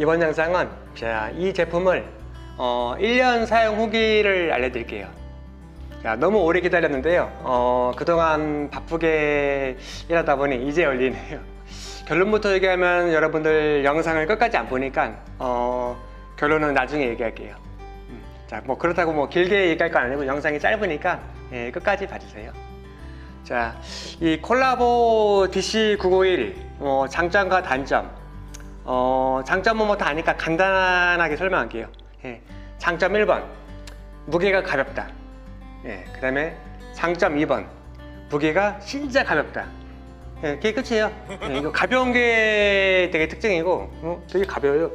이번 영상은 자, 이 제품을 어, 1년 사용 후기를 알려드릴게요. 자, 너무 오래 기다렸는데요. 어, 그동안 바쁘게 일하다 보니 이제 열리네요. 결론부터 얘기하면 여러분들 영상을 끝까지 안 보니까 어, 결론은 나중에 얘기할게요. 음, 자, 뭐 그렇다고 뭐 길게 얘기할 건 아니고 영상이 짧으니까 예, 끝까지 봐주세요. 자, 이 콜라보 DC951 어, 장점과 단점. 어, 장점은 뭐 다 아니까 간단하게 설명할게요. 예, 장점 1번 무게가 가볍다. 예, 그 다음에 장점 2번 무게가 진짜 가볍다. 예, 그게 끝이에요. 예, 이거 가벼운 게 되게 특징이고 어, 되게 가벼워요.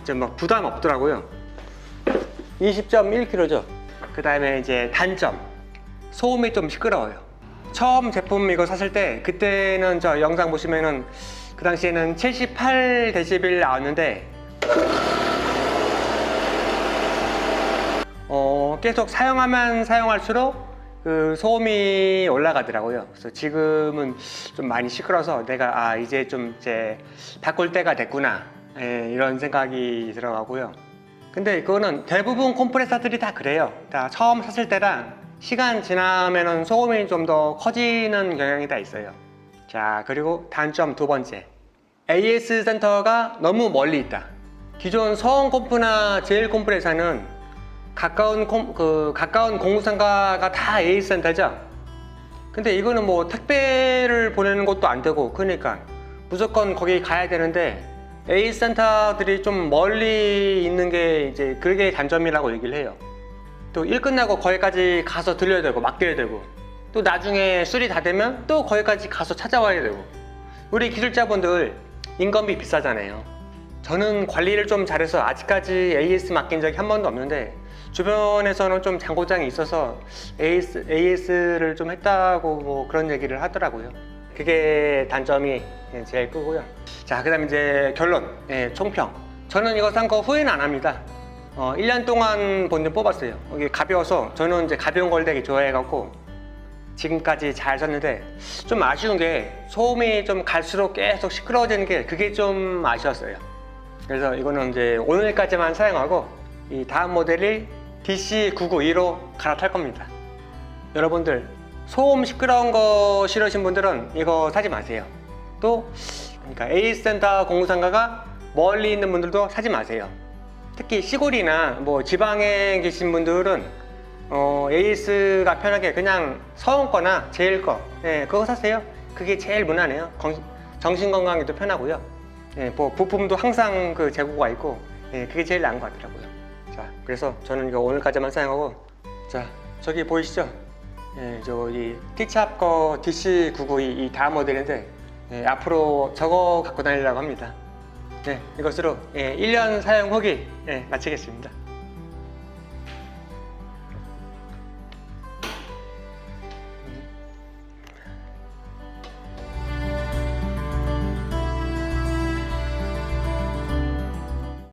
이제 막 부담 없더라고요. 20.1kg죠. 그 다음에 이제 단점 소음이 좀 시끄러워요. 처음 제품 이거 샀을 때 그때는 저 영상 보시면은 그 당시에는 78dB 나왔는데 어, 계속 사용하면 사용할수록 그 소음이 올라가더라고요. 그래서 지금은 좀 많이 시끄러서 내가 아 이제 좀 이제 바꿀 때가 됐구나 예, 이런 생각이 들어가고요. 근데 그거는 대부분 컴프레서들이 다 그래요. 다 처음 샀을 때랑 시간 지나면은 소음이 좀 더 커지는 경향이 다 있어요. 자 그리고 단점 두 번째 AS 센터가 너무 멀리 있다. 기존 서원 컴프나 제일 컴프레서는 가까운 콤- 그 가까운 공무상가가 다 AS 센터죠. 근데 이거는 뭐 택배를 보내는 것도 안 되고 그러니까 무조건 거기 가야 되는데 AS 센터들이 좀 멀리 있는 게 이제 그게 단점이라고 얘기를 해요. 또 일 끝나고 거기까지 가서 들려야 되고 맡겨야 되고 또 나중에 술이 다 되면 또 거기까지 가서 찾아와야 되고 우리 기술자분들 인건비 비싸잖아요. 저는 관리를 좀 잘해서 아직까지 AS 맡긴 적이 한 번도 없는데 주변에서는 좀 장고장이 있어서 AS, AS를 좀 했다고 뭐 그런 얘기를 하더라고요. 그게 단점이 제일 크고요. 자, 그 다음에 이제 결론, 예, 총평. 저는 이거 산 거 후회는 안 합니다. 어, 1년 동안 본전 뽑았어요. 이게 가벼워서 저는 이제 가벼운 걸 되게 좋아해갖고 지금까지 잘 썼는데 좀 아쉬운 게 소음이 좀 갈수록 계속 시끄러워지는 게 그게 좀 아쉬웠어요. 그래서 이거는 이제 오늘까지만 사용하고 이 다음 모델이 DC992로 갈아탈 겁니다. 여러분들 소음 시끄러운 거 싫으신 분들은 이거 사지 마세요. 또 그러니까 에이스 센터 공무상가가 멀리 있는 분들도 사지 마세요. 특히 시골이나 뭐 지방에 계신 분들은 어, 에이스가 편하게 그냥 서운 거나 제일 거 예, 그거 사세요. 그게 제일 무난해요. 건- 정신 건강에도 편하고요. 예, 뭐 부품도 항상 그 재고가 있고 예, 그게 제일 나은 것 같더라고요. 자, 그래서 저는 이거 오늘까지만 사용하고 자, 저기 보이시죠? 예, 저이 티찹 거 DC992 이 다음 모델인데 예, 앞으로 저거 갖고 다니려고 합니다. 네, 이것으로 예, 1년 사용 후기 예, 마치겠습니다.